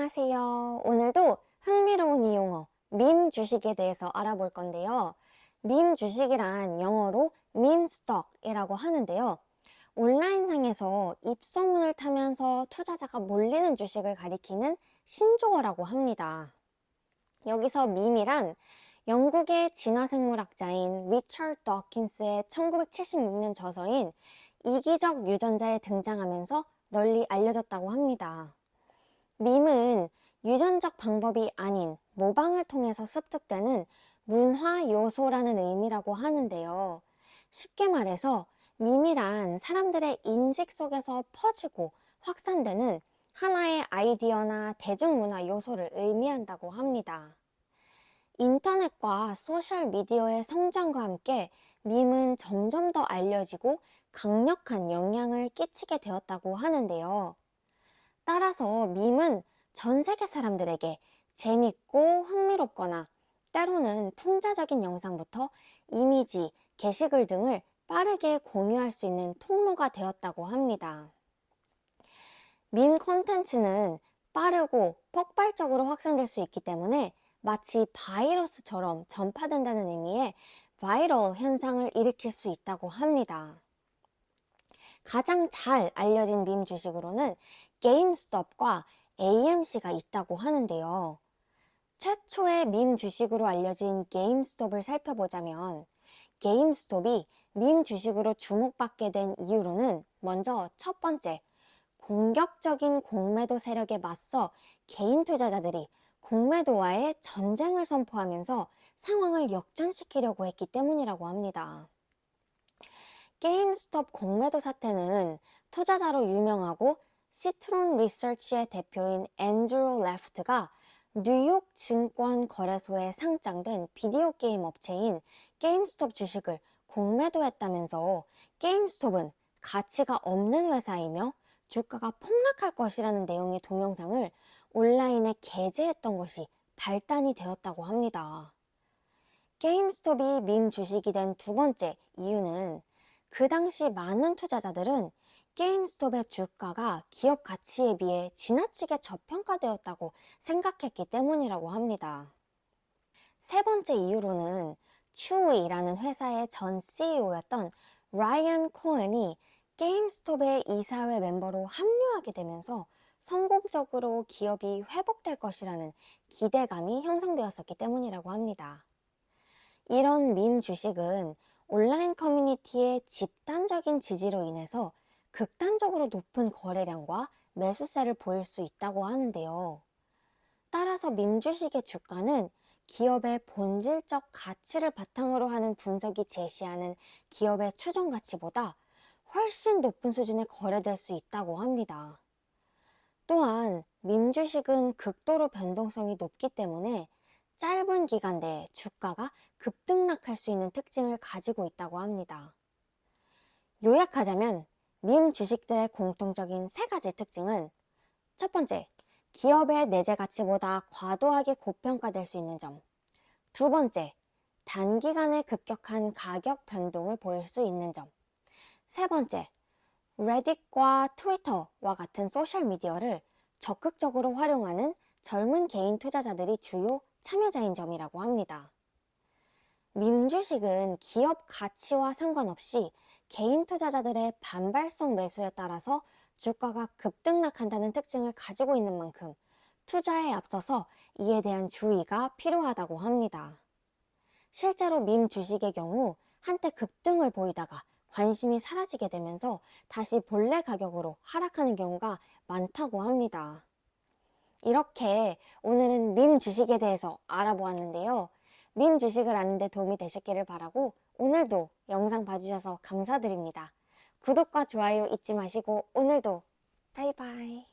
안녕하세요. 오늘도 흥미로운 이 용어, 밈 주식에 대해서 알아볼 건데요. 밈 주식이란 영어로 밈 스톡이라고 하는데요. 온라인상에서 입소문을 타면서 투자자가 몰리는 주식을 가리키는 신조어라고 합니다. 여기서 밈이란 영국의 진화생물학자인 리처드 더킨스의 1976년 저서인 이기적 유전자에 등장하면서 널리 알려졌다고 합니다. 밈은 유전적 방법이 아닌 모방을 통해서 습득되는 문화 요소라는 의미라고 하는데요. 쉽게 말해서 밈이란 사람들의 인식 속에서 퍼지고 확산되는 하나의 아이디어나 대중문화 요소를 의미한다고 합니다. 인터넷과 소셜미디어의 성장과 함께 밈은 점점 더 알려지고 강력한 영향을 끼치게 되었다고 하는데요. 따라서 밈은 전 세계 사람들에게 재밌고 흥미롭거나 때로는 풍자적인 영상부터 이미지, 게시글 등을 빠르게 공유할 수 있는 통로가 되었다고 합니다. 밈 콘텐츠는 빠르고 폭발적으로 확산될 수 있기 때문에 마치 바이러스처럼 전파된다는 의미의 바이럴 현상을 일으킬 수 있다고 합니다. 가장 잘 알려진 밈 주식으로는 게임스톱과 AMC가 있다고 하는데요. 최초의 밈 주식으로 알려진 게임스톱을 살펴보자면 게임스톱이 밈 주식으로 주목받게 된 이유로는 먼저 첫 번째, 공격적인 공매도 세력에 맞서 개인 투자자들이 공매도와의 전쟁을 선포하면서 상황을 역전시키려고 했기 때문이라고 합니다. 게임스톱 공매도 사태는 투자자로 유명하고 시트론 리서치의 대표인 앤드루 레프트가 뉴욕 증권 거래소에 상장된 비디오 게임 업체인 게임스톱 주식을 공매도했다면서 게임스톱은 가치가 없는 회사이며 주가가 폭락할 것이라는 내용의 동영상을 온라인에 게재했던 것이 발단이 되었다고 합니다. 게임스톱이 밈 주식이 된 두 번째 이유는 그 당시 많은 투자자들은 게임스톱의 주가가 기업 가치에 비해 지나치게 저평가되었다고 생각했기 때문이라고 합니다. 세 번째 이유로는 추위라는 회사의 전 CEO였던 라이언 코엔이 게임스톱의 이사회 멤버로 합류하게 되면서 성공적으로 기업이 회복될 것이라는 기대감이 형성되었었기 때문이라고 합니다. 이런 밈 주식은 온라인 커뮤니티의 집단적인 지지로 인해서 극단적으로 높은 거래량과 매수세를 보일 수 있다고 하는데요. 따라서 밈 주식의 주가는 기업의 본질적 가치를 바탕으로 하는 분석이 제시하는 기업의 추정 가치보다 훨씬 높은 수준에 거래될 수 있다고 합니다. 또한 밈 주식은 극도로 변동성이 높기 때문에 짧은 기간 내에 주가가 급등락할 수 있는 특징을 가지고 있다고 합니다. 요약하자면 밈 주식들의 공통적인 세 가지 특징은 첫 번째, 기업의 내재 가치보다 과도하게 고평가될 수 있는 점. 두 번째, 단기간에 급격한 가격 변동을 보일 수 있는 점. 세 번째, 레딧과 트위터와 같은 소셜미디어를 적극적으로 활용하는 젊은 개인 투자자들이 주요 참여자인 점이라고 합니다. 밈 주식은 기업 가치와 상관없이 개인 투자자들의 반발성 매수에 따라서 주가가 급등락한다는 특징을 가지고 있는 만큼 투자에 앞서서 이에 대한 주의가 필요하다고 합니다. 실제로 밈 주식의 경우 한때 급등을 보이다가 관심이 사라지게 되면서 다시 본래 가격으로 하락하는 경우가 많다고 합니다. 이렇게 오늘은 밈 주식에 대해서 알아보았는데요. 밈 주식을 아는 데 도움이 되셨기를 바라고 오늘도 영상 봐주셔서 감사드립니다. 구독과 좋아요 잊지 마시고 오늘도 바이바이.